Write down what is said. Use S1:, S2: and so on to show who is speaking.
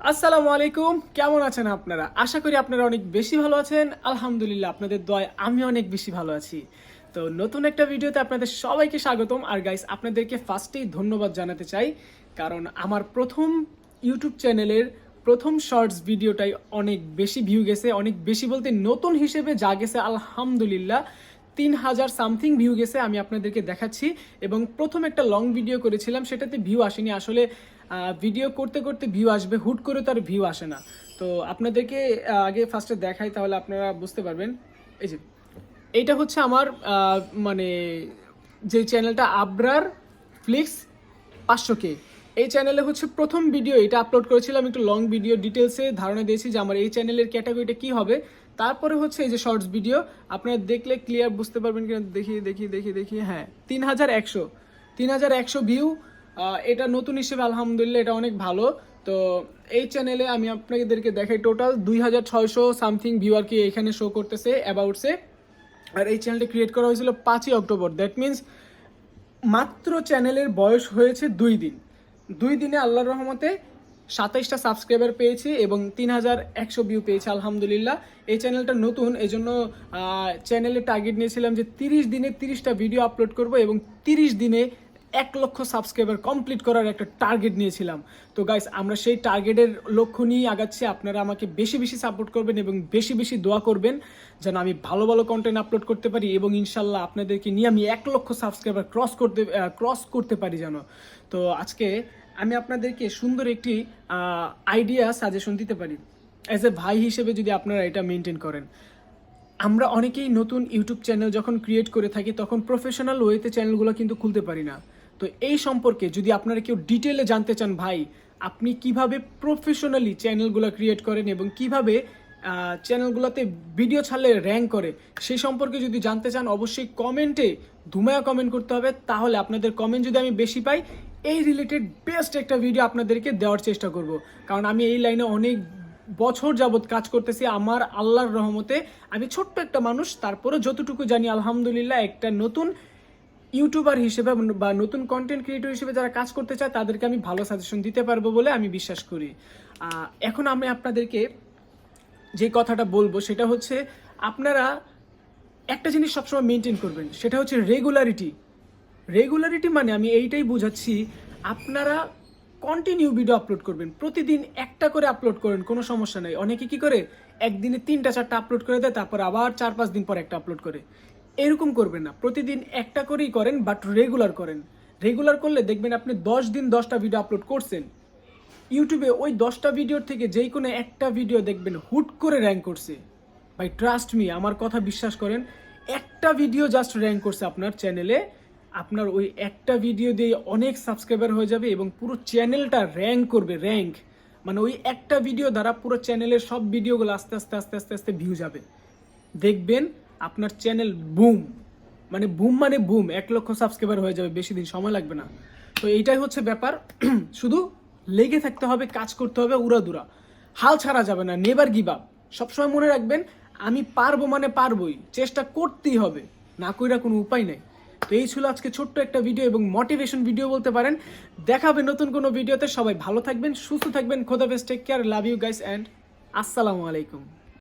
S1: আসসালামু আলাইকুম। কেমন আছেন আপনারা? আশা করি আপনারা অনেক বেশি ভালো আছেন। আলহামদুলিল্লাহ, আপনাদের দয় আমি অনেক বেশি ভালো আছি। তো নতুন একটা ভিডিওতে আপনাদের সবাইকে স্বাগতম। আর গাইস আপনাদেরকে ফার্স্টেই ধন্যবাদ জানাতে চাই, কারণ আমার প্রথম ইউটিউব চ্যানেলের প্রথম শর্টস ভিডিওটাই অনেক বেশি ভিউ গেছে, অনেক বেশি বলতে নতুন হিসেবে যা গেছে, আলহামদুলিল্লাহ, তিন হাজার সামথিং ভিউ গেছে, আমি আপনাদেরকে দেখাচ্ছি। এবং প্রথম একটা লং ভিডিও করেছিলাম, সেটাতে ভিউ আসেনি। আসলে ভিডিও করতে করতে ভিউ আসবে, হুট করে তার ভিউ আসে না। তো আপনাদেরকে আগে ফার্স্টে দেখাই, তাহলে আপনারা বুঝতে পারবেন। এই যে, এইটা হচ্ছে আমার মানে যে চ্যানেলটা আবরার ফ্লিক্স পাঁচশো কে। এই চ্যানেলে হচ্ছে প্রথম ভিডিও এটা আপলোড করেছিলাম একটু লং ভিডিও ডিটেলসে ধারণা দিয়েছি যে আমার এই চ্যানেলের ক্যাটাগরিটা কি হবে। তারপরে হচ্ছে এই যে শর্টস ভিডিও আপনারা দেখলে ক্লিয়ার বুঝতে পারবেন কিনা দেখি দেখি দেখি দেখি হ্যাঁ তিন হাজার একশো। তিন হাজার একশো ভিউ এটা নতুন হিসেবে, আলহামদুলিল্লাহ, এটা অনেক ভালো। তো এই চ্যানেলে আমি আপনাদেরকে দেখাই টোটাল দুই হাজার ছয়শো সামথিং ভিউ আর কি এখানে শো করতেছে অ্যাবাউটসে আর এই চ্যানেলটি ক্রিয়েট করা হয়েছিল পাঁচই অক্টোবর। দ্যাট মিন্স মাত্র চ্যানেলের বয়স হয়েছে দুই দিন। দুই দিনে আল্লাহর রহমতে সাতাইশটা সাবস্ক্রাইবার পেয়েছি এবং তিন হাজার একশো ভিউ পেয়েছি, আলহামদুলিল্লাহ। এই চ্যানেলটা নতুন এই জন্য চ্যানেলে টার্গেট নিয়েছিলাম যে তিরিশ দিনে তিরিশটা ভিডিও আপলোড করব এবং তিরিশ দিনে এক লক্ষ সাবস্ক্রাইবার কমপ্লিট করার একটা টার্গেট নিয়েছিলাম। তো গাইস আমরা সেই টার্গেটের লক্ষ্য নিয়ে আগাচ্ছি। আপনারা আমাকে বেশি বেশি সাপোর্ট করবেন এবং বেশি বেশি দোয়া করবেন যেন আমি ভালো ভালো কন্টেন্ট আপলোড করতে পারি এবং ইনশাল্লাহ আপনাদেরকে নিয়ে আমি এক লক্ষ সাবস্ক্রাইবার ক্রস করতে ক্রস করতে পারি যেন। তো আজকে আমি আপনাদেরকে সুন্দর একটি আইডিয়া সাজেশন দিতে পারি। অ্যাজ এ ভাই হিসেবে যদি আপনারা এটা মেনটেন করেন। আমরা অনেকেই নতুন ইউটিউব চ্যানেল যখন ক্রিয়েট করে থাকি, তখন প্রফেশনাল ওয়েতে চ্যানেলগুলো কিন্তু খুলতে পারি না। তো এই সম্পর্কে যদি আপনারা কেউ ডিটেলে জানতে চান, ভাই, আপনি কীভাবে প্রফেশনালি চ্যানেলগুলো ক্রিয়েট করেন এবং কীভাবে চ্যানেলগুলোতে ভিডিও ছাড়লে র্যাঙ্ক করে, সেই সম্পর্কে যদি জানতে চান, অবশ্যই কমেন্টে ধুমায়া কমেন্ট করতে হবে। তাহলে আপনাদের কমেন্ট যদি আমি বেশি পাই, এই রিলেটেড বেস্ট একটা ভিডিও আপনাদেরকে দেওয়ার চেষ্টা করব। কারণ আমি এই লাইনে অনেক বছর যাবৎ কাজ করতেছি, আমার আল্লাহর রহমতে। আমি ছোট্ট একটা মানুষ তারপরে যতটুকু জানি, আলহামদুলিল্লাহ, একটা নতুন ইউটিউবার হিসেবে বা নতুন কন্টেন্ট ক্রিয়েটর হিসেবে যারা কাজ করতে চায়, তাদেরকে আমি ভালো সাজেশন দিতে পারব বলে আমি বিশ্বাস করি। এখন আমি আপনাদেরকে যে কথাটা বলব, সেটা হচ্ছে আপনারা একটা জিনিস সবসময় মেনটেন করবেন, সেটা হচ্ছে রেগুলারিটি রেগুলারিটি মানে আমি এইটাই বোঝাচ্ছি, আপনারা কন্টিনিউ ভিডিও আপলোড করবেন। প্রতিদিন একটা করে আপলোড করেন, কোনো সমস্যা নেই। অনেকে কি করে? একদিনে তিনটা, চারটা আপলোড করে দেয়, তারপর আবার চার, পাঁচ দিন পর একটা আপলোড করে। এরকম করবেন না। প্রতিদিন একটা করেই করেন বাট রেগুলার করেন। রেগুলার করলে দেখবেন আপনি দশ দিন দশটা ভিডিও আপলোড করছেন। ইউটিউবে ওই দশটা ভিডিওর থেকে যেই কোনো একটা ভিডিও দেখবেন হুট করে র্যাঙ্ক করছে। ভাই ট্রাস্ট মি আমার কথা বিশ্বাস করেন, একটা ভিডিও জাস্ট র্যাঙ্ক করছে আপনার চ্যানেলে আপনার ওই একটা ভিডিও দিয়ে অনেক সাবস্ক্রাইবার হয়ে যাবে এবং পুরো চ্যানেলটা র্যাঙ্ক করবে র্যাঙ্ক মানে ওই একটা ভিডিও দ্বারা পুরো চ্যানেলের সব ভিডিওগুলো আস্তে আস্তে আস্তে আস্তে আস্তে ভিউ যাবে। দেখবেন আপনার চ্যানেল বুম মানে বুম মানে বুম এক লক্ষ সাবস্ক্রাইবার হয়ে যাবে, বেশি দিন সময় লাগবে না। তো এইটাই হচ্ছে ব্যাপার। শুধু লেগে থাকতে হবে, কাজ করতে হবে, উড়াদুরা। হাল ছাড়া যাবে না নেভার গিভ আপ সবসময় মনে রাখবেন, আমি পারব মানে পারবোই, চেষ্টা করতেই হবে, না কইরা কোনো উপায় নেই। তো এই ছিল আজকে ছোট্ট একটা ভিডিও এবং মোটিভেশন ভিডিও বলতে পারেন। দেখাবে নতুন কোনো ভিডিওতে সবাই ভালো থাকবেন, সুস্থ থাকবেন, খোদা best take care love you guys and আসসালামু আলাইকুম।